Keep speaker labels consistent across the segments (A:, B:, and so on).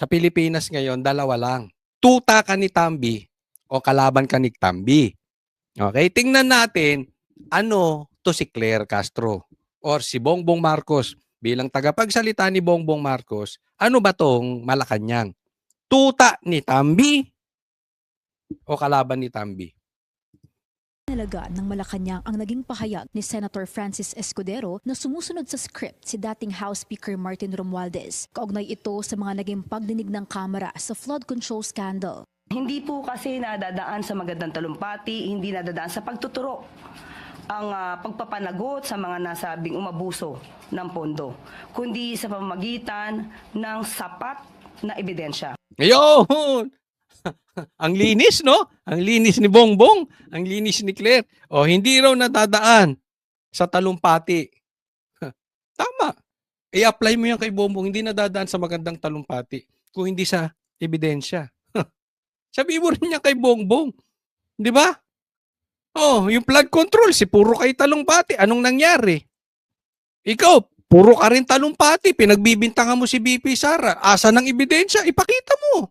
A: Sa Pilipinas ngayon, dalawa lang. Tuta ka ni Tambi o kalaban ka ni Tambi. Okay, tingnan natin ano to si Claire Castro or si Bongbong Marcos bilang tagapagsalita ni Bongbong Marcos. Ano ba tong Malacanang? Tuta ni Tambi o kalaban ni Tambi?
B: Nalaga ng Malacanang ang naging pahayag ni Senator Francis Escudero na sumusunod sa script si dating House Speaker Martin Romualdez. Kaugnay ito sa mga naging pagdinig ng Kamara sa flood control scandal.
C: Hindi po kasi nadadaan sa magandang talumpati, hindi nadadaan sa pagtuturo ang ah, pagpapanagot sa mga nasabing umabuso ng pondo, kundi sa pamamagitan ng sapat na ebidensya.
A: Ngayon! Ang linis, no? Ang linis ni Bongbong. Ang linis ni Claire. O, hindi raw nadadaan sa talumpati. Tama. I-apply mo yan kay Bongbong. Hindi nadadaan sa magandang talumpati. Kung hindi sa ebidensya. Sabi mo rin niya kay Bongbong. Di ba? Oh, yung flood control, si puro kay talumpati. Anong nangyari? Ikaw, puro ka rin talumpati. Pinagbibintangan mo si BP Sara. Asa ng ebidensya? Ipakita mo.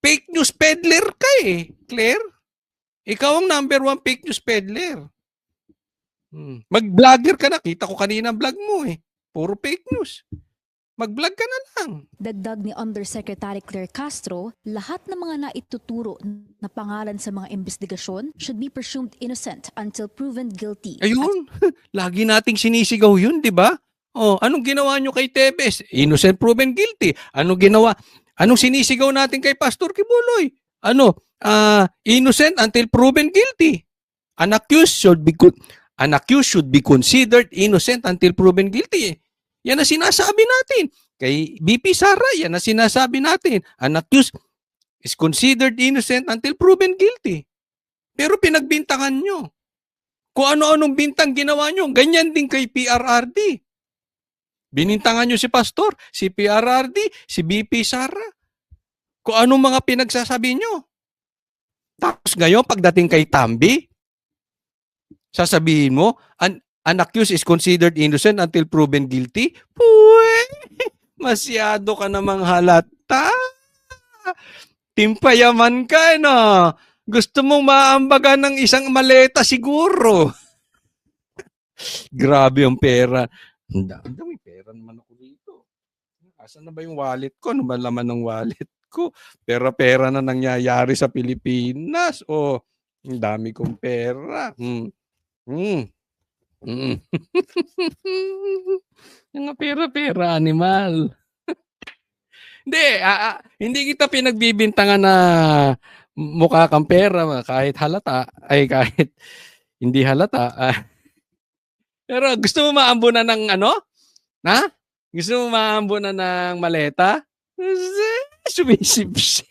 A: Fake news peddler ka eh, Claire. Ikaw ang number one fake news peddler. Hmm. Mag-vlogger ka na. Kita ko kanina ang vlog mo eh. Puro fake news. Mag-vlog ka na lang.
B: Dagdag ni Undersecretary Claire Castro, lahat ng mga naituturo na pangalan sa mga investigasyon should be presumed innocent until proven guilty.
A: Ayun. Lagi nating sinisigaw yun, di ba? Oh, anong ginawa nyo kay Tebes? Innocent proven guilty. Anong ginawa? Anong sinisigaw natin kay Pastor Kibuloy? Ano? Ah, innocent until proven guilty. An accused should be an accused should be considered innocent until proven guilty. Yan ang sinasabi natin. Kay BP Sara, yan ang sinasabi natin. An accused is considered innocent until proven guilty. Pero pinagbintangan nyo. Kung ano-anong bintang ginawa nyo, ganyan din kay PRRD. Binintangan nyo si Pastor, si PRRD, si BP Sara. Kung anong mga pinagsasabi nyo. Tapos ngayon, pagdating kay Tambi, sasabihin mo, an, an accused is considered innocent until proven guilty? Puwe! Masyado ka namang halata. Timpayaman ka, no? Gusto mong maambaga ng isang maleta siguro. Grabe ang pera. Ang dami pera naman ako dito. Asan na ba yung wallet ko? Ano ba laman ng wallet ko? Pera-pera na nangyayari sa Pilipinas. O, ang dami kong pera. Hmm. Hmm. Hmm. Mga pera-pera, animal. hindi, ah, hindi kita pinagbibintangan na mukha kang pera kahit halata ay kahit hindi halata. Pero gusto mo maambunan ng ano? Ha? Gusto mo maambunan ng maleta? Sumisip-sip.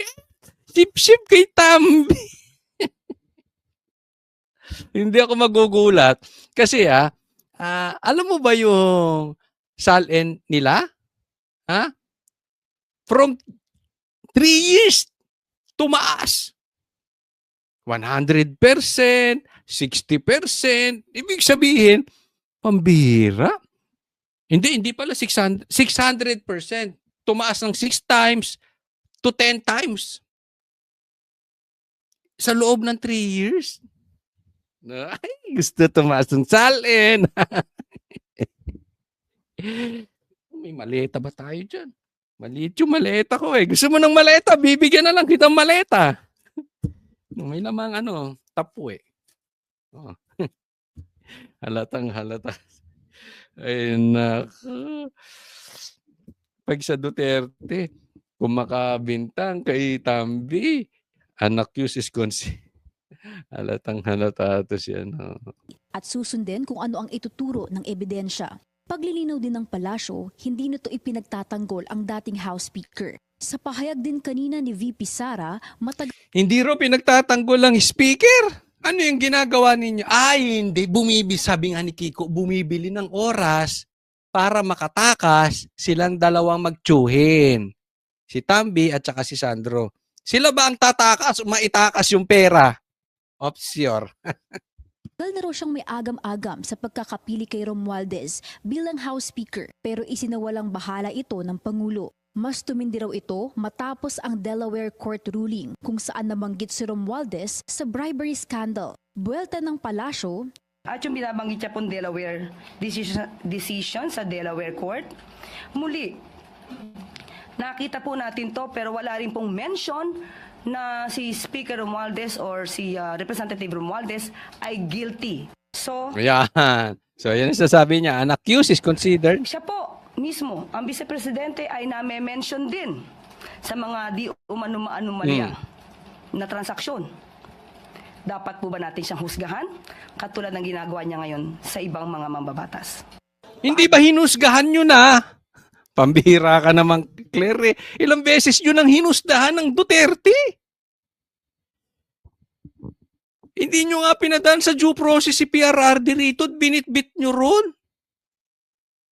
A: Sip-sip kay Tambi. hindi ako magugulat. Kasi ah, ah, alam mo ba yung salin nila? Ha? From 3 years, tumaas. 100%, 60%. Ibig sabihin, pambira. Hindi, hindi pala 600, 600%. Tumaas ng 6 times to 10 times. Sa loob ng 3 years. Ay, gusto tumaas ng salin. May maleta ba tayo dyan? Maliit yung maleta ko eh. Gusto mo ng maleta, bibigyan na lang kitang maleta. May lamang ano, tapo eh. Oh. Halatang halata. Ay, nako. Pag sa Duterte, kung makabintang kay Tambi, anak yus is consi. Halatang halata to siya. No?
B: at susundin kung ano ang ituturo ng ebidensya. Paglilinaw din ng palasyo, hindi nito ipinagtatanggol ang dating House Speaker. Sa pahayag din kanina ni VP Sara, matagal
A: Hindi raw pinagtatanggol ang speaker. Ano yung ginagawa ninyo? Ay, hindi. Bumibili, sabi nga ni Kiko, bumibili ng oras para makatakas silang dalawang magtsuhin. Si Tambi at saka si Sandro. Sila ba ang tatakas o maitakas yung pera? Opsyor.
B: na raw siyang may agam-agam sa pagkakapili kay Romualdez bilang House Speaker pero isinawalang bahala ito ng Pangulo. Mas tumindi raw ito matapos ang Delaware court ruling kung saan namanggit si Romualdez sa bribery scandal. Buwelta ng palasyo,
C: At yung binabanggit niya pong Delaware decision, decision sa Delaware Court, muli, nakita po natin to pero wala rin pong mention na si Speaker Romualdez or si uh, Representative Romualdez ay guilty. So,
A: Ayan. So, yan ang sasabi niya. An accused is considered
C: siya po mismo, ang Vice Presidente ay name-mention din sa mga di umano-anomalya na transaksyon. Dapat po ba natin siyang husgahan? Katulad ng ginagawa niya ngayon sa ibang mga mambabatas.
A: Hindi ba hinusgahan nyo na? Pambihira ka naman, Claire. eh. Ilang beses yun ang hinusdahan ng Duterte. Hindi nyo nga pinadaan sa due process si PRRD rito at binitbit nyo ron.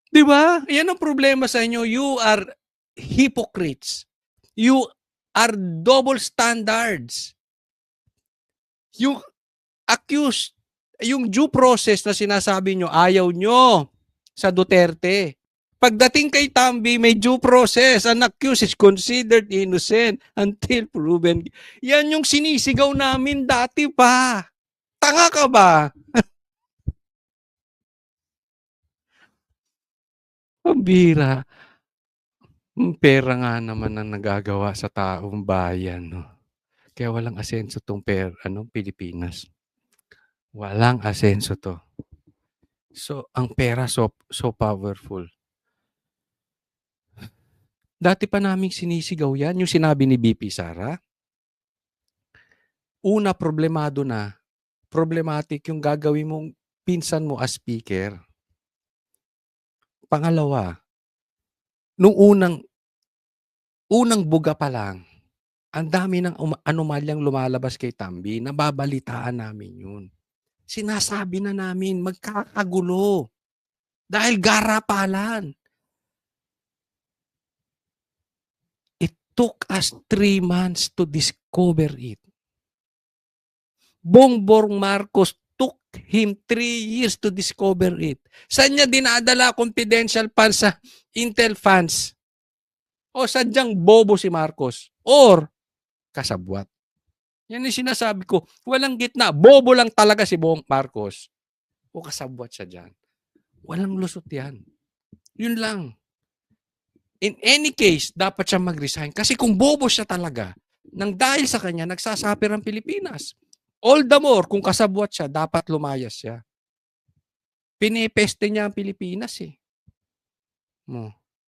A: Di ba? Yan ang problema sa inyo. You are hypocrites. You are double standards. You accused, yung due process na sinasabi nyo, ayaw nyo sa Duterte. Pagdating kay Tambi, may due process. An accused is considered innocent until proven. Yan yung sinisigaw namin dati pa. Tanga ka ba? Ang bira. Ang pera nga naman ang nagagawa sa taong bayan. No? Kaya walang asenso tong per, ano, Pilipinas. Walang asenso to. So, ang pera so, so powerful. Dati pa naming sinisigaw yan, yung sinabi ni BP Sara. Una, problemado na. Problematic yung gagawin mong pinsan mo as speaker. Pangalawa, nung unang unang buga pa lang, ang dami ng anomalyang lumalabas kay Tambi, nababalitaan namin yun. Sinasabi na namin, magkakagulo. Dahil garapalan. It took us three months to discover it. Bongbong Marcos took him three years to discover it. Saan niya dinadala confidential funds sa Intel funds? O sadyang bobo si Marcos? Or kasabwat? Yan yung sinasabi ko. Walang gitna. Bobo lang talaga si Bong Marcos. O kasabwat siya dyan. Walang lusot yan. Yun lang. In any case, dapat siya mag-resign. Kasi kung bobo siya talaga, nang dahil sa kanya, nagsasapir ang Pilipinas. All the more, kung kasabwat siya, dapat lumayas siya. Pinipeste niya ang Pilipinas eh. Mo.